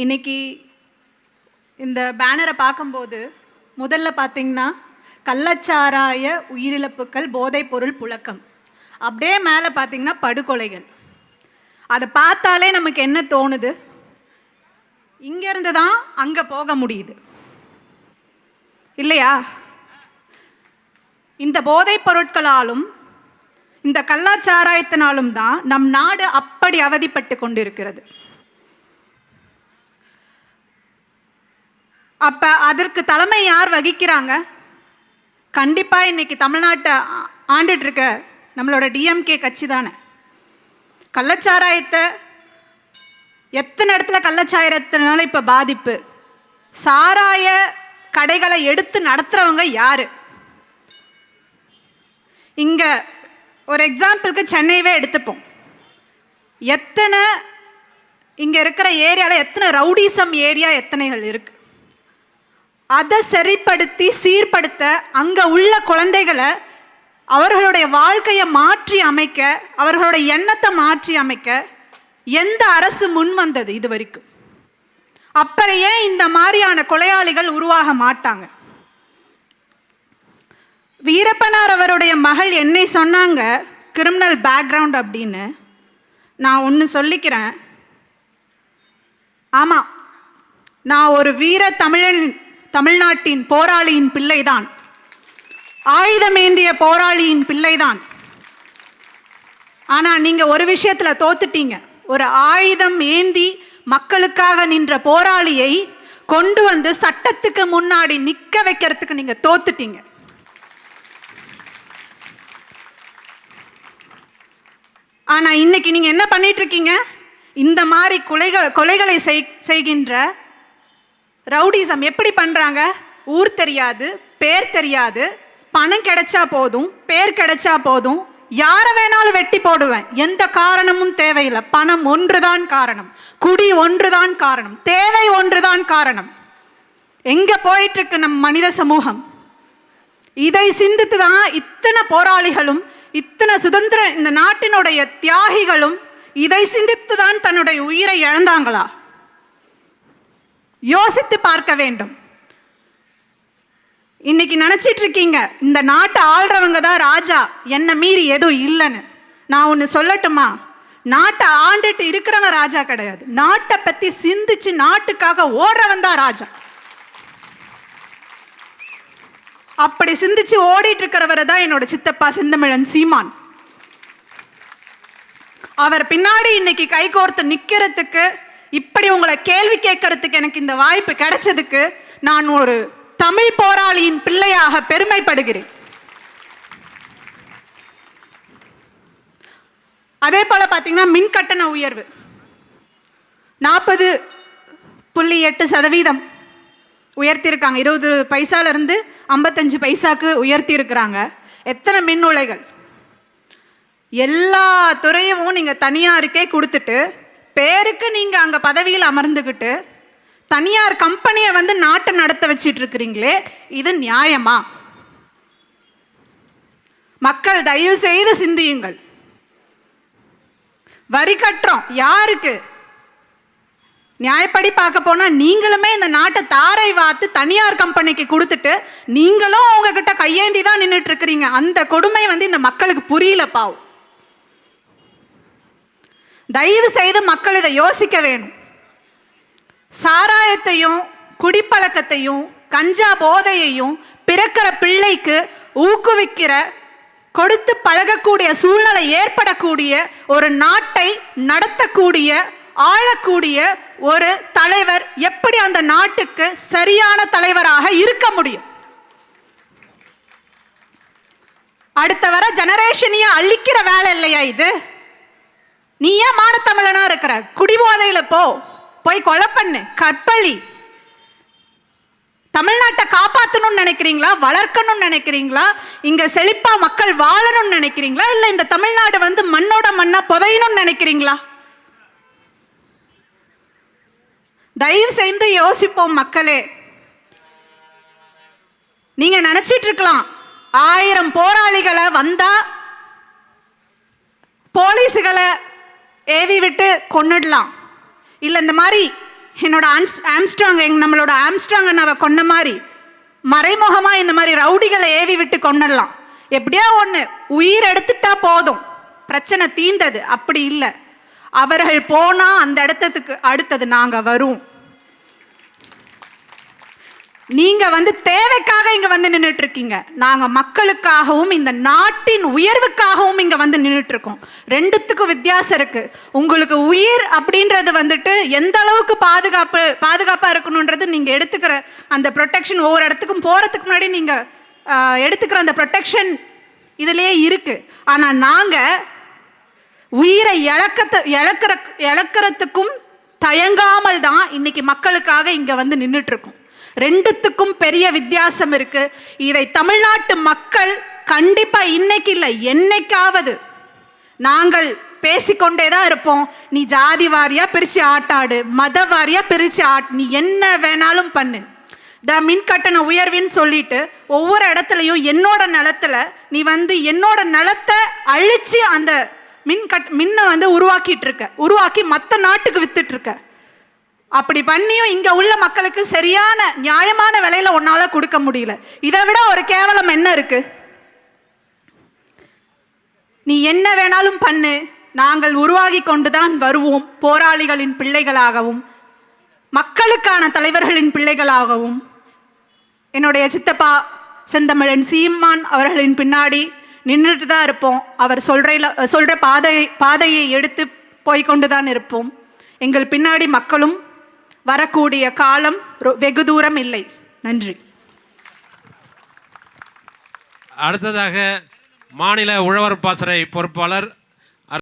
இன்னைக்கு இந்த பேனரை பார்க்கும்போது முதல்ல பார்த்தீங்கன்னா கள்ளச்சாராய உயிரிழப்புகள் போதைப்பொருள் புழக்கம். அப்படியே மேலே பார்த்தீங்கன்னா படுகொலைகள். அதை பார்த்தாலே நமக்கு என்ன தோணுது? இங்கேருந்து தான் அங்கே போக முடியுது. இல்லையா? இந்த போதைப் பொருட்களாலும் இந்த கல்லாச்சாராயத்தினாலும் தான் நம் நாடு அப்படி அவதிப்பட்டு கொண்டிருக்கிறது. அப்போ அதற்கு தலைமை யார் வகிக்கிறாங்க? கண்டிப்பாக இன்றைக்கி தமிழ்நாட்டை ஆண்டுட்ருக்க இருக்க நம்மளோட டிஎம்கே கட்சி தானே. கள்ளச்சாராயத்தை எத்தனை இடத்துல கள்ளச்சாராயத்தினால இப்போ பாதிப்பு? சாராய கடைகளை எடுத்து நடத்துகிறவங்க யார்? இங்கே ஒரு எக்ஸாம்பிளுக்கு சென்னையவே எடுத்துப்போம். எத்தனை இங்கே இருக்கிற ஏரியாவில் எத்தனை ரவுடிசம் ஏரியா எத்தனைகள் இருக்குது அதை சரிப்படுத்தி சீர்படுத்த அங்கே உள்ள குழந்தைகளை அவர்களுடைய வாழ்க்கையை மாற்றி அமைக்க அவர்களுடைய எண்ணத்தை மாற்றி அமைக்க எந்த அரசு முன் வந்தது இது வரைக்கும்? அப்புறம் ஏன் இந்த மாதிரியான கொலையாளிகள் உருவாக மாட்டாங்க? வீரப்பனார் அவருடைய மகள் என்னை சொன்னாங்க கிரிமினல் பேக்ரவுண்ட் அப்படின்னு. நான் ஒன்று சொல்லிக்கிறேன். ஆமாம் நான் ஒரு வீர தமிழன் தமிழ்நாட்டின் போராளியின் பிள்ளைதான். ஆயுதமேந்திய போராளியின் பிள்ளைதான். ஆனால் நீங்கள் ஒரு விஷயத்தில் தோத்துட்டீங்க. ஒரு ஆயுதம் ஏந்தி மக்களுக்காக நின்ற போராளியை கொண்டு வந்து சட்டத்துக்கு முன்னாடி நிற்க வைக்கிறதுக்கு நீங்கள் தோத்துட்டீங்க. ஆனால் இன்னைக்கு நீங்கள் என்ன பண்ணிட்டு இருக்கீங்க? இந்த மாதிரி கொலைகள் கொலைகளை செய் செய்கின்ற ரவுடிசம் எப்படி பண்ணுறாங்க ஊர் தெரியாது பேர் தெரியாது. பணம் கிடைச்சா போதும் பேர் கிடைச்சா போதும். யாரை வேணாலும் வெட்டி போடுவேன். எந்த காரணமும் தேவையில்லை. பணம் ஒன்றுதான் காரணம். குடி ஒன்றுதான் காரணம். தேவை ஒன்றுதான் காரணம். எங்க போயிட்டுருக்கு நம் மனித சமூகம்? இதை சிந்தித்து தான் இத்தனை போராளிகளும் இத்தனை சுதந்திர இந்த நாட்டினுடைய தியாகிகளும் இதை சிந்தித்து தான் தன்னுடைய உயிரை இழந்தாங்களா? யோசித்து பார்க்க வேண்டும். இன்னைக்கு நினச்சிட்டு இருக்கீங்க இந்த நாட்டை ஆள்றவங்க தான் ராஜா என்னை மீறி எதுவும் இல்லைன்னு. நான் ஒன்று சொல்லட்டுமா? நாட்டை ஆண்டுட்டு இருக்கிறவன் ராஜா கிடையாது. நாட்டை பற்றி சிந்திச்சு நாட்டுக்காக ஓடுறவன் தான் ராஜா. அப்படி சிந்திச்சு ஓடிட்டு இருக்கிறவரை தான் என்னோட சித்தப்பா செந்தமிழன் சீமான். அவர் பின்னாடி இன்னைக்கு கைகோர்த்து நிற்கிறதுக்கு இப்படி உங்களை கேள்வி கேட்கறதுக்கு எனக்கு இந்த வாய்ப்பு கிடைச்சதுக்கு நான் ஒரு தமிழ் போராளியின் பிள்ளையாக பெருமைப்படுகிறேன். அதே போல பார்த்தீங்கன்னா மின் கட்டண உயர்வு. நாற்பது புள்ளி எட்டு சதவீதம் உயர்த்தியிருக்காங்க. இருபது பைசாலேருந்து ஐம்பத்தஞ்சு பைசாக்கு உயர்த்தியிருக்கிறாங்க. எத்தனை மின் உலைகள்? எல்லா துறையும் நீங்கள் தனியாருக்கே கொடுத்துட்டு பேருக்கு நீங்கள் அங்கே பதவியில் அமர்ந்துக்கிட்டு தனியார் கம்பெனியை வந்து நாட்டை நடத்த வச்சிட்டு இருக்கிறீங்களே இது நியாயமா? மக்கள் தயவு செய்து சிந்தியுங்கள். வரி கட்டுறோம் யாருக்கு? நியாயப்படி பார்க்க போனா நீங்களுமே இந்த நாட்டை தாரை வாத்து தனியார் கம்பெனிக்கு கொடுத்துட்டு நீங்களும் உங்ககிட்ட கையேந்தி தான் நின்றுட்டு இருக்கிறீங்க அந்த கொடுமை வந்து இந்த மக்களுக்கு புரியல பாவம் தயவு செய்து மக்கள் இதை யோசிக்க வேணும். சாராயத்தையும் குடிப்பழக்கத்தையும் கஞ்சா போதையையும் பிறக்கிற பிள்ளைக்கு ஊக்குவிக்கிற கொடுத்து பழகக்கூடிய சூழ்நிலை ஏற்படக்கூடிய ஒரு நாட்டை நடத்தக்கூடிய ஆளக்கூடிய ஒரு தலைவர் எப்படி அந்த நாட்டுக்கு சரியான தலைவராக இருக்க முடியும்? அடுத்த வர ஜெனரேஷனையே அழிக்கிற வேலை இல்லையா இது? நீ ஏன் மானத்தமிழனா இருக்கிற? குடிபோதையில போ. போய் கொலை பண்ணு. கற்பழி. தமிழ்நாட்டை காப்பாற்றணும்னு நினைக்கிறீங்களா? வளர்க்கணும்னு நினைக்கிறீங்களா? இங்க செழிப்பா மக்கள் வாழணும்னு நினைக்கிறீங்களா? இல்லை இந்த தமிழ்நாடு வந்து மண்ணோட மண்ணா புதையணும்னு நினைக்கிறீங்களா? தயவு செய்து யோசிப்போம் மக்களே. நீங்க நினைச்சிட்டு இருக்கலாம். ஆயிரம் போராளிகளை வந்தா போலீஸுகளை ஏவி விட்டு கொன்னுடலாம். இல்லை இந்த மாதிரி என்னோட ஆன்ஸ் ஆம்ஸ்ட்ராங் எங் நம்மளோட ஆம்ஸ்ட்ராங் அண்ணாவை கொன்ன மாதிரி மறைமுகமாக இந்த மாதிரி ரவுடிகளை ஏவி விட்டு கொண்டுடலாம் எப்படியோ ஒன்று உயிர் எடுத்துட்டா போதும். பிரச்சனை தீந்தது அப்படி இல்லை. அவர்கள் போனால் அந்த இடத்துக்கு அடுத்தது நாங்கள் வருவோம். நீங்க வந்து தேவைக்காக இங்க வந்து நின்றுட்டு இருக்கீங்க நாங்க மக்களுக்காகவும் இந்த நாட்டின் உயர்வுக்காகவும் இங்க வந்து நின்றுட்டு இருக்கோம் ரெண்டுத்துக்கும் வித்தியாசம் இருக்கு. உங்களுக்கு உயிர் அப்படின்றது வந்துட்டு எந்த அளவுக்கு பாதுகாப்பு பாதுகாப்பா இருக்கணுன்றது நீங்க எடுத்துக்கிற அந்த ப்ரொடெக்ஷன் ஒவ்வொரு இடத்துக்கும் போறதுக்கு முன்னாடி நீங்க எடுத்துக்கிற அந்த ப்ரொடெக்ஷன் இதுலயே இருக்கு. ஆனா நாங்க உயிரை இழக்கத்து இழக்கிற இழக்கிறதுக்கும் தயங்காமல் தான் இன்னைக்கு மக்களுக்காக இங்க வந்து நின்றுட்டு இருக்கோம் ரெண்டுத்துக்கும் பெரிய வித்தியாசம் இருக்கு. இதை தமிழ்நாட்டு மக்கள் கண்டிப்பா இன்னைக்கு இல்லை என்னைக்காவது. நாங்கள் பேசிக்கொண்டே தான் இருப்போம். நீ ஜாதி வாரியா பிரிச்சு ஆட்டாடு மத வாரியா பிரிச்சு ஆட் நீ என்ன வேணாலும் பண்ணு. த மின் கட்டண உயர்வின்னு சொல்லிட்டு ஒவ்வொரு இடத்துலையும் என்னோட நிலத்துல நீ வந்து என்னோட நிலத்தை அழிச்சு அந்த மின் கட் மின்னை வந்து உருவாக்கிட்டு இருக்க. உருவாக்கி மற்ற நாட்டுக்கு வித்துட்டு இருக்க. அப்படி பண்ணியும் இங்க உள்ள மக்களுக்கு சரியான நியாயமான விலையில உன்னால கொடுக்க முடியல. இதை விட ஒரு கேவலம் என்ன இருக்கு? நீ என்ன வேணாலும் பண்ணு. நாங்கள் உருவாகி கொண்டுதான் வருவோம் போராளிகளின் பிள்ளைகளாகவும் மக்களுக்கான தலைவர்களின் பிள்ளைகளாகவும். என்னுடைய சித்தப்பா செந்தமிழன் சீமான் அவர்களின் பின்னாடி நின்றுட்டு தான் இருப்போம். அவர் சொல்ற சொல்ற பாதை பாதையை எடுத்து போய்கொண்டு தான் இருப்போம். எங்கள் பின்னாடி மக்களும் வரக்கூடிய காலம் வெகு தூரம் இல்லை. நன்றி. அடுத்ததாக மாநில உழவர் பாசறை பொறுப்பாளர்